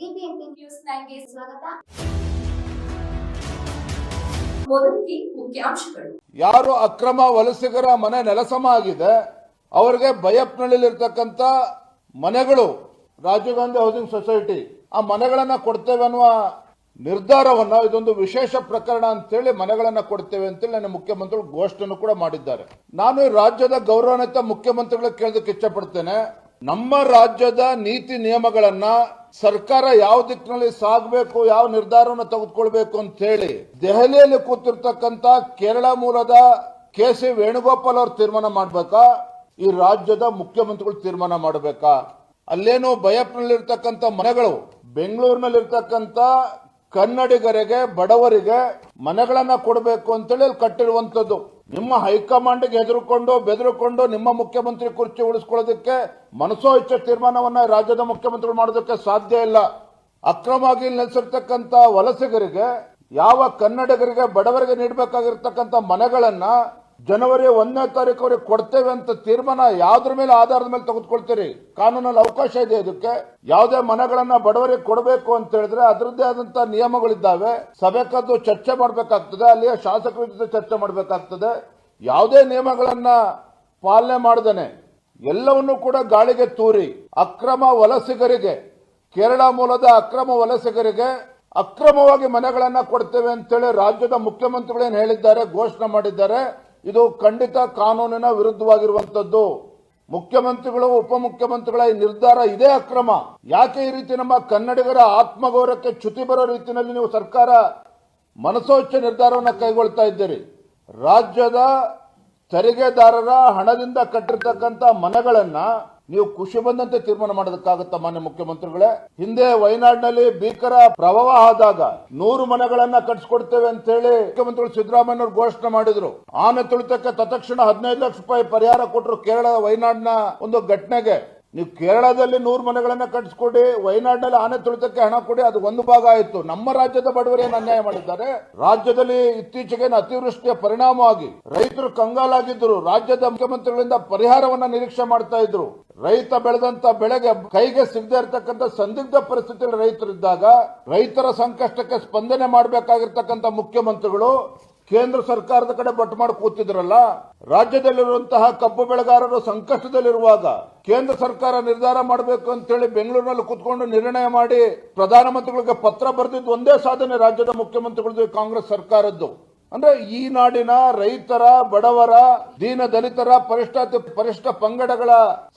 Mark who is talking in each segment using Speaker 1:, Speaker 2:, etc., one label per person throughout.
Speaker 1: News ಸ್ವಾಗತ.
Speaker 2: ಯಾರು ಅಕ್ರಮ ವಲಸಿಗರ ಮನೆ ನೆಲಸಮ ಆಗಿದೆ, ಅವರಿಗೆ ಬಯಪ್ನಳ್ಳಿಲಿರ್ತಕ್ಕಂಥ ಮನೆಗಳು, ರಾಜೀವ್ ಗಾಂಧಿ ಹೌಸಿಂಗ್ ಸೊಸೈಟಿ ಆ ಮನೆಗಳನ್ನ ಕೊಡ್ತೇವೆ ಅನ್ನುವ ನಿರ್ಧಾರವನ್ನ, ಇದೊಂದು ವಿಶೇಷ ಪ್ರಕರಣ ಅಂತೇಳಿ ಮನೆಗಳನ್ನ ಕೊಡ್ತೇವೆ ಅಂತೇಳಿ ನನ್ನ ಮುಖ್ಯಮಂತ್ರಿಗಳು ಘೋಷಣೆಯನ್ನು ಕೂಡ ಮಾಡಿದ್ದಾರೆ. ನಾನು ರಾಜ್ಯದ ಗೌರವಾನ್ವಿತ ಮುಖ್ಯಮಂತ್ರಿಗಳಿಗೆ ಕೇಳೋದಕ್ಕೆ ಇಷ್ಟಪಡ್ತೇನೆ ನಮ್ಮ ರಾಜ್ಯದ ನೀತಿ ನಿಯಮಗಳನ್ನ ಸರ್ಕಾರ ಯಾವ ದಿಕ್ಕಿನಲ್ಲಿ ಸಾಗಬೇಕು, ಯಾವ ನಿರ್ಧಾರವನ್ನು ತೆಗೆದುಕೊಳ್ಬೇಕು ಅಂತ ಹೇಳಿ ದೆಹಲಿಯಲ್ಲಿ ಕೂತಿರ್ತಕ್ಕಂತ ಕೇರಳ ಮೂಲದ ಕೆ ಸಿ ವೇಣುಗೋಪಾಲ್ ಅವರು ತೀರ್ಮಾನ ಮಾಡಬೇಕಾ? ಈ ರಾಜ್ಯದ ಮುಖ್ಯಮಂತ್ರಿಗಳು ತೀರ್ಮಾನ ಮಾಡಬೇಕಾ? ಅಲ್ಲೇನು ಬಯಪ್ನಲ್ಲಿರ್ತಕ್ಕಂಥ ಮನೆಗಳು, ಬೆಂಗಳೂರಿನಲ್ಲಿರ್ತಕ್ಕಂಥ ಕನ್ನಡಿಗರಿಗೆ, ಬಡವರಿಗೆ ಮನೆಗಳನ್ನ ಕೊಡಬೇಕು ಅಂತೇಳಿ ಅಲ್ಲಿ ಕಟ್ಟಿರುವಂತದ್ದು ನಿಮ್ಮ ಹೈಕಮಾಂಡ್ಗೆ ಹೆದರುಕೊಂಡು, ಬೆದರುಕೊಂಡು ನಿಮ್ಮ ಮುಖ್ಯಮಂತ್ರಿ ಕುರ್ಚಿ ಉಳಿಸ್ಕೊಳ್ಳೋದಕ್ಕೆ ಮನಸೋ ಇಚ್ಛೆ ತೀರ್ಮಾನವನ್ನ ರಾಜ್ಯದ ಮುಖ್ಯಮಂತ್ರಿಗಳು ಮಾಡೋದಕ್ಕೆ ಸಾಧ್ಯ ಇಲ್ಲ. ಅಕ್ರಮವಾಗಿ ನೆಲೆಸಿರ್ತಕ್ಕಂಥ ವಲಸಿಗರಿಗೆ, ಯಾವ ಕನ್ನಡಿಗರಿಗೆ ಬಡವರಿಗೆ ನೀಡಬೇಕಾಗಿರ್ತಕ್ಕಂಥ ಮನೆಗಳನ್ನ ಜನವರಿ ಒಂದನೇ ತಾರೀಕು ಅವರಿಗೆ ಕೊಡ್ತೇವೆ ಅಂತ ತೀರ್ಮಾನ ಯಾವ್ದ್ರ ಮೇಲೆ ಆಧಾರದ ಮೇಲೆ ತೆಗೆದುಕೊಳ್ತೀರಿ? ಕಾನೂನಲ್ಲಿ ಅವಕಾಶ ಇದೆ ಇದಕ್ಕೆ. ಯಾವುದೇ ಮನೆಗಳನ್ನ ಬಡವರಿಗೆ ಕೊಡಬೇಕು ಅಂತ ಹೇಳಿದ್ರೆ ಅದರದ್ದೇ ಆದಂತಹ ನಿಯಮಗಳಿದ್ದಾವೆ. ಸಭೆ ಕದ್ದು ಚರ್ಚೆ ಮಾಡಬೇಕಾಗ್ತದೆ, ಅಲ್ಲಿಯ ಶಾಸಕರ ಜೊತೆ ಚರ್ಚೆ ಮಾಡಬೇಕಾಗ್ತದೆ. ಯಾವುದೇ ನಿಯಮಗಳನ್ನ ಪಾಲನೆ ಮಾಡದೇನೆ, ಎಲ್ಲವನ್ನೂ ಕೂಡ ಗಾಳಿಗೆ ತೂರಿ, ಅಕ್ರಮ ವಲಸಿಗರಿಗೆ, ಕೇರಳ ಮೂಲದ ಅಕ್ರಮ ವಲಸಿಗರಿಗೆ ಅಕ್ರಮವಾಗಿ ಮನೆಗಳನ್ನ ಕೊಡ್ತೇವೆ ಅಂತೇಳಿ ರಾಜ್ಯದ ಮುಖ್ಯಮಂತ್ರಿಗಳೇನು ಹೇಳಿದ್ದಾರೆ, ಘೋಷಣೆ ಮಾಡಿದ್ದಾರೆ. ಇದು ಖಂಡಿತ ಕಾನೂನಿನ ವಿರುದ್ಧವಾಗಿರುವಂತದ್ದು. ಮುಖ್ಯಮಂತ್ರಿಗಳು, ಉಪಮುಖ್ಯಮಂತ್ರಿಗಳ ಈ ನಿರ್ಧಾರ ಇದೇ ಅಕ್ರಮ. ಯಾಕೆ ಈ ರೀತಿ ನಮ್ಮ ಕನ್ನಡಿಗರ ಆತ್ಮಗೌರವಕ್ಕೆ ಚ್ಯುತಿ ಬರೋ ರೀತಿಯಲ್ಲಿ ನೀವು ಸರ್ಕಾರ ಮನಸೋಚ್ಛ ನಿರ್ಧಾರವನ್ನು ಕೈಗೊಳ್ತಾ ಇದ್ದೀರಿ? ರಾಜ್ಯದ ತೆರಿಗೆದಾರರ ಹಣದಿಂದ ಕಟ್ಟಿರ್ತಕ್ಕಂಥ ಮನೆಗಳನ್ನ ನೀವು ಖುಷಿ ಬಂದಂತೆ ತೀರ್ಮಾನ ಮಾಡೋದಕ್ಕಾಗುತ್ತಾ ಮಾನ್ಯ ಮುಖ್ಯಮಂತ್ರಿಗಳೇ? ಹಿಂದೆ ವಯನಾಡಿನಲ್ಲಿ ಭೀಕರ ಪ್ರವಾಹ ಆದಾಗ ನೂರು ಮನೆಗಳನ್ನ ಕಟ್ಸ್ಕೊಡ್ತೇವೆ ಅಂತ ಹೇಳಿ ಮುಖ್ಯಮಂತ್ರಿಗಳು ಸಿದ್ದರಾಮಯ್ಯ ಘೋಷಣೆ ಮಾಡಿದ್ರು. ಆನೆ ತುಳಿತಕ್ಕೆ ತತ್ಕ್ಷಣ ಹದಿನೈದು ಲಕ್ಷ ರೂಪಾಯಿ ಪರಿಹಾರ ಕೊಟ್ಟರು ಕೇರಳ ವಯನಾಡಿನ ಒಂದು ಘಟನೆಗೆ. ನೀವು ಕೇರಳದಲ್ಲಿ ನೂರು ಮನೆಗಳನ್ನು ಕಟ್ಟಿಸ್ಕೊಡಿ ವಯನಾಡಿನಲ್ಲಿ ಆನೆ ತುಳಿತಕ್ಕೆ ಹಣ ಕೊಡಿ, ಅದು ಒಂದು ಭಾಗ ಆಯಿತು. ನಮ್ಮ ರಾಜ್ಯದ ಬಡವರು ಏನು ಅನ್ಯಾಯ ಮಾಡಿದ್ದಾರೆ? ರಾಜ್ಯದಲ್ಲಿ ಇತ್ತೀಚೆಗೆ ಅತಿವೃಷ್ಟಿಯ ಪರಿಣಾಮವಾಗಿ ರೈತರು ಕಂಗಾಲಾಗಿದ್ದರು. ರಾಜ್ಯದ ಮುಖ್ಯಮಂತ್ರಿಗಳಿಂದ ಪರಿಹಾರವನ್ನ ನಿರೀಕ್ಷೆ ಮಾಡ್ತಾ ಇದ್ರು. ರೈತ ಬೆಳೆದಂತ ಬೆಳೆಗೆ ಕೈಗೆ ಸಿಗದೆ ಇರತಕ್ಕಂತ ಸಂದಿಗ್ಧ ಪರಿಸ್ಥಿತಿಯಲ್ಲಿ ರೈತರಿದ್ದಾಗ ರೈತರ ಸಂಕಷ್ಟಕ್ಕೆ ಸ್ಪಂದನೆ ಮಾಡಬೇಕಾಗಿರ್ತಕ್ಕಂಥ ಮುಖ್ಯಮಂತ್ರಿಗಳು ಕೇಂದ್ರ ಸರ್ಕಾರದ ಕಡೆ ಬಟ್ ಮಾಡಿ ಕೂತಿದ್ರಲ್ಲ, ರಾಜ್ಯದಲ್ಲಿರುವಂತಹ ಕಬ್ಬು ಬೆಳೆಗಾರರು ಸಂಕಷ್ಟದಲ್ಲಿರುವಾಗ ಕೇಂದ್ರ ಸರ್ಕಾರ ನಿರ್ಧಾರ ಮಾಡಬೇಕು ಅಂತೇಳಿ ಬೆಂಗಳೂರಿನಲ್ಲಿ ಕೂತ್ಕೊಂಡು ನಿರ್ಣಯ ಮಾಡಿ ಪ್ರಧಾನಮಂತ್ರಿಗಳಿಗೆ ಪತ್ರ ಬರೆದಿದ್ದು ಒಂದೇ ಸಾಧನೆ ರಾಜ್ಯದ ಮುಖ್ಯಮಂತ್ರಿಗಳದ್ದು, ಕಾಂಗ್ರೆಸ್ ಸರ್ಕಾರದ್ದು. ಅಂದ್ರೆ ಈ ನಾಡಿನ ರೈತರ, ಬಡವರ, ದೀನ ದಲಿತರ, ಪರಿಷ್ಠ ಪರಿಷ್ಠ ಪಂಗಡಗಳ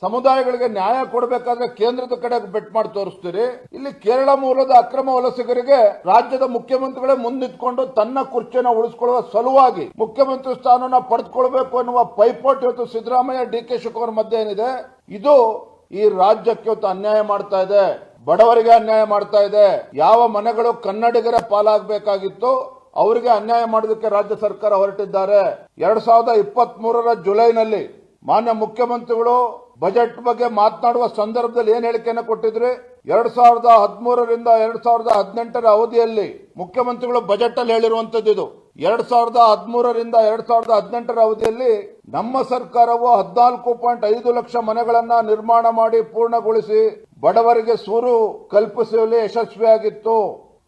Speaker 2: ಸಮುದಾಯಗಳಿಗೆ ನ್ಯಾಯ ಕೊಡಬೇಕಾದ್ರೆ ಕೇಂದ್ರದ ಕಡೆ ಬೆಟ್ ಮಾಡಿ ತೋರಿಸ್ತೀರಿ. ಇಲ್ಲಿ ಕೇರಳ ಮೂಲದ ಅಕ್ರಮ ವಲಸಿಗರಿಗೆ ರಾಜ್ಯದ ಮುಖ್ಯಮಂತ್ರಿಗಳೇ ಮುಂದಿಟ್ಕೊಂಡು ತನ್ನ ಕುರ್ಚಿಯನ್ನು ಉಳಿಸಿಕೊಳ್ಳುವ ಸಲುವಾಗಿ ಮುಖ್ಯಮಂತ್ರಿ ಸ್ಥಾನನ ಪಡೆದುಕೊಳ್ಬೇಕು ಅನ್ನುವ ಪೈಪೋಟಿ ಇವತ್ತು ಸಿದ್ದರಾಮಯ್ಯ, ಡಿ ಕೆ ಶಿವಕುಮಾರ್ ಮಧ್ಯೆ ಏನಿದೆ? ಇದು ಈ ರಾಜ್ಯಕ್ಕೆ ಇವತ್ತು ಅನ್ಯಾಯ ಮಾಡ್ತಾ ಇದೆ. ಬಡವರಿಗೆ ಅನ್ಯಾಯ ಮಾಡ್ತಾ ಇದೆ. ಯಾವ ಮನೆಗಳು ಕನ್ನಡಿಗರ ಪಾಲಾಗಬೇಕಾಗಿತ್ತು? ಅವರಿಗೆ ಅನ್ಯಾಯ ಮಾಡೋದಕ್ಕೆ ರಾಜ್ಯ ಸರ್ಕಾರ ಹೊರಟಿದ್ದಾರೆ. ಎರಡ್ ಸಾವಿರದ ಇಪ್ಪತ್ತ್ ಮೂರರ ಜುಲೈನಲ್ಲಿ ಮಾನ್ಯ ಮುಖ್ಯಮಂತ್ರಿಗಳು ಬಜೆಟ್ ಬಗ್ಗೆ ಮಾತನಾಡುವ ಸಂದರ್ಭದಲ್ಲಿ ಏನ್ ಹೇಳಿಕೆಯನ್ನು ಕೊಟ್ಟಿದ್ರಿ? ಎರಡ್ ಸಾವಿರದ ಹದಿಮೂರರಿಂದ ಎರಡ್ ಸಾವಿರದ ಹದಿನೆಂಟರ ಅವಧಿಯಲ್ಲಿ ಮುಖ್ಯಮಂತ್ರಿಗಳು ಬಜೆಟ್ ಅಲ್ಲಿ ಹೇಳಿರುವಂತದ್ದು ಇದು. ಎರಡ್ ಸಾವಿರದ ಹದಿಮೂರರಿಂದ ಎರಡ್ ಸಾವಿರದ ಹದಿನೆಂಟರ ಅವಧಿಯಲ್ಲಿ ನಮ್ಮ ಸರ್ಕಾರವು ಹದಿನಾಲ್ಕು ಪಾಯಿಂಟ್ ಐದು ಲಕ್ಷ ಮನೆಗಳನ್ನ ನಿರ್ಮಾಣ ಮಾಡಿ ಪೂರ್ಣಗೊಳಿಸಿ ಬಡವರಿಗೆ ಸೂರು ಕಲ್ಪಿಸುವಲ್ಲಿ ಯಶಸ್ವಿಯಾಗಿತ್ತು.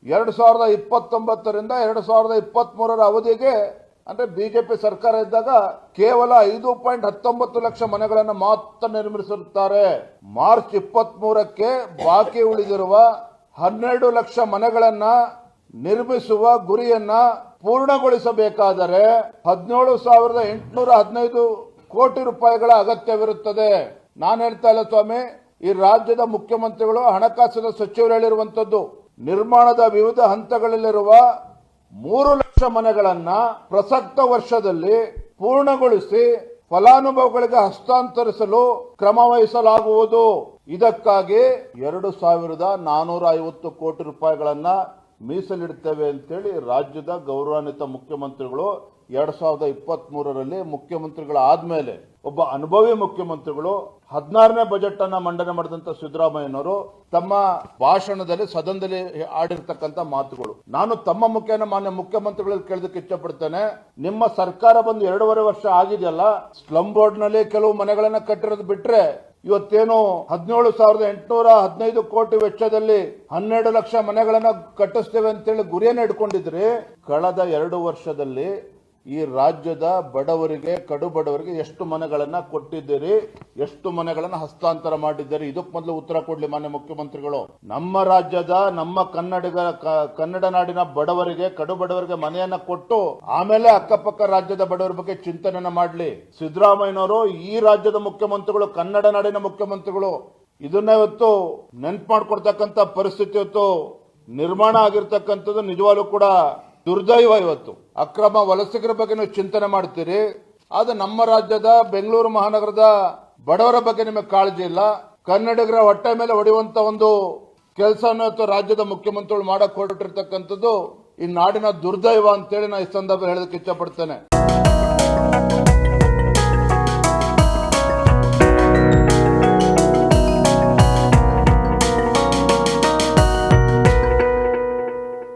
Speaker 2: ಎರಡು ಸಾವಿರದ ಇಪ್ಪತ್ತೊಂಬತ್ತರಿಂದ ಎರಡು ಸಾವಿರದ ಇಪ್ಪತ್ತ್ಮೂರರ ಅವಧಿಗೆ, ಅಂದರೆ ಬಿ ಜೆ ಪಿ ಸರ್ಕಾರ ಇದ್ದಾಗ ಕೇವಲ ಐದು ಪಾಯಿಂಟ್ ಹತ್ತೊಂಬತ್ತು ಲಕ್ಷ ಮನೆಗಳನ್ನು ಮಾತ್ರ ನಿರ್ಮಿಸಿರುತ್ತಾರೆ ಮಾರ್ಚ್ ಇಪ್ಪತ್ತ್ ಮೂರಕ್ಕೆ ಬಾಕಿ ಉಳಿದಿರುವ ಹನ್ನೆರಡು ಲಕ್ಷ ಮನೆಗಳನ್ನು ನಿರ್ಮಿಸುವ ಗುರಿಯನ್ನ ಪೂರ್ಣಗೊಳಿಸಬೇಕಾದರೆ ಹದಿನೇಳು ಸಾವಿರದ ಎಂಟುನೂರ ಹದಿನೈದು ಕೋಟಿ ರೂಪಾಯಿಗಳ ಅಗತ್ಯವಿರುತ್ತದೆ. ನಾನು ಹೇಳ್ತಾ ಇಲ್ಲ ಸ್ವಾಮಿ, ಈ ರಾಜ್ಯದ ಮುಖ್ಯಮಂತ್ರಿಗಳು, ಹಣಕಾಸಿನ ಸಚಿವರು ಹೇಳಿರುವಂತದ್ದು ನಿರ್ಮಾಣದ ವಿವಿಧ ಹಂತಗಳಲ್ಲಿರುವ ಮೂರು ಲಕ್ಷ ಮನೆಗಳನ್ನು ಪ್ರಸಕ್ತ ವರ್ಷದಲ್ಲಿ ಪೂರ್ಣಗೊಳಿಸಿ ಫಲಾನುಭವಿಗಳಿಗೆ ಹಸ್ತಾಂತರಿಸಲು ಕ್ರಮ ವಹಿಸಲಾಗುವುದು. ಇದಕ್ಕಾಗಿ ಎರಡು ಸಾವಿರದ ನಾನೂರ ಐವತ್ತು ಕೋಟಿ ರೂಪಾಯಿಗಳನ್ನ ಮೀಸಲಿಡ್ತೇವೆ ಅಂತೇಳಿ ರಾಜ್ಯದ ಗೌರವಾನ್ವಿತ ಮುಖ್ಯಮಂತ್ರಿಗಳು ಎರಡ್ ಸಾವಿರದ ಇಪ್ಪತ್ತ್ ಮೂರರಲ್ಲಿ ಮುಖ್ಯಮಂತ್ರಿಗಳಾದ್ಮೇಲೆ ಒಬ್ಬ ಅನುಭವಿ ಮುಖ್ಯಮಂತ್ರಿಗಳು ಹದಿನಾರನೇ ಬಜೆಟ್ ಅನ್ನ ಮಂಡನೆ ಮಾಡಿದಂತ ಸಿದ್ದರಾಮಯ್ಯನವರು ತಮ್ಮ ಭಾಷಣದಲ್ಲಿ ಸದನದಲ್ಲಿ ಆಡಿರ್ತಕ್ಕಂಥ ಮಾತುಗಳು. ನಾನು ತಮ್ಮ ಮುಖ್ಯನ ಮಾನ್ಯ ಮುಖ್ಯಮಂತ್ರಿಗಳಲ್ಲಿ ಕೇಳೋದಕ್ಕೆ ಇಷ್ಟಪಡ್ತೇನೆ ನಿಮ್ಮ ಸರ್ಕಾರ ಬಂದು ಎರಡೂವರೆ ವರ್ಷ ಆಗಿದೆಯಲ್ಲ, ಸ್ಲಂ ಬೋರ್ಡ್ನಲ್ಲಿ ಕೆಲವು ಮನೆಗಳನ್ನ ಕಟ್ಟಿರೋದು ಬಿಟ್ರೆ ಇವತ್ತೇನು ಹದಿನೇಳು ಸಾವಿರದ ಎಂಟುನೂರ ಹದಿನೈದು ಕೋಟಿ ವೆಚ್ಚದಲ್ಲಿ ಹನ್ನೆರಡು ಲಕ್ಷ ಮನೆಗಳನ್ನ ಕಟ್ಟಿಸ್ತೇವೆ ಅಂತೇಳಿ ಗುರಿಯನ್ನು ಇಟ್ಕೊಂಡಿದ್ರಿ ಕಳೆದ ಎರಡು ವರ್ಷದಲ್ಲಿ ಈ ರಾಜ್ಯದ ಬಡವರಿಗೆ, ಕಡು ಬಡವರಿಗೆ ಎಷ್ಟು ಮನೆಗಳನ್ನ ಕೊಟ್ಟಿದ್ದೀರಿ, ಎಷ್ಟು ಮನೆಗಳನ್ನ ಹಸ್ತಾಂತರ ಮಾಡಿದ್ದೀರಿ? ಇದಕ್ಕೆ ಮೊದಲು ಉತ್ತರ ಕೊಡ್ಲಿ ಮಾನ್ಯ ಮುಖ್ಯಮಂತ್ರಿಗಳು. ನಮ್ಮ ರಾಜ್ಯದ, ನಮ್ಮ ಕನ್ನಡಿಗರ ಕನ್ನಡ ನಾಡಿನ ಬಡವರಿಗೆ, ಕಡು ಬಡವರಿಗೆ ಮನೆಯನ್ನ ಕೊಟ್ಟು, ಆಮೇಲೆ ಅಕ್ಕಪಕ್ಕ ರಾಜ್ಯದ ಬಡವರ ಬಗ್ಗೆ ಚಿಂತನೆಯನ್ನ ಮಾಡ್ಲಿ. ಸಿದ್ದರಾಮಯ್ಯನವರು ಈ ರಾಜ್ಯದ ಮುಖ್ಯಮಂತ್ರಿಗಳು, ಕನ್ನಡ ನಾಡಿನ ಮುಖ್ಯಮಂತ್ರಿಗಳು. ಇದನ್ನ ಇವತ್ತು ನೆನ್ಪು ಮಾಡ್ಕೊಡ್ತಕ್ಕಂತ ಪರಿಸ್ಥಿತಿ ಇವತ್ತು ನಿರ್ಮಾಣ ಆಗಿರ್ತಕ್ಕಂಥದ್ದು ನಿಜವಾಗ್ಲೂ ಕೂಡ ದುರ್ದೈವ ಇವತ್ತು. ಅಕ್ರಮ ವಲಸಿಗರ ಬಗ್ಗೆ ನೀವು ಚಿಂತನೆ ಮಾಡ್ತೀರಿ. ಆದ್ರೆ ನಮ್ಮ ರಾಜ್ಯದ, ಬೆಂಗಳೂರು ಮಹಾನಗರದ ಬಡವರ ಬಗ್ಗೆ ನಿಮಗೆ ಕಾಳಜಿ ಇಲ್ಲ. ಕನ್ನಡಿಗರ ಹೊಟ್ಟೆ ಮೇಲೆ ಹೊಡೆಯುವಂತ ಒಂದು ಕೆಲಸವನ್ನು ಇವತ್ತು ರಾಜ್ಯದ ಮುಖ್ಯಮಂತ್ರಿಗಳು ಮಾಡಕ್ ಹೊರಟಿರ್ತಕ್ಕಂಥದ್ದು ಈ ನಾಡಿನ ದುರ್ದೈವ ಅಂತೇಳಿ ನಾನು ಈ ಸಂದರ್ಭ ಹೇಳೋದಕ್ಕೆ ಇಷ್ಟಪಡ್ತೇನೆ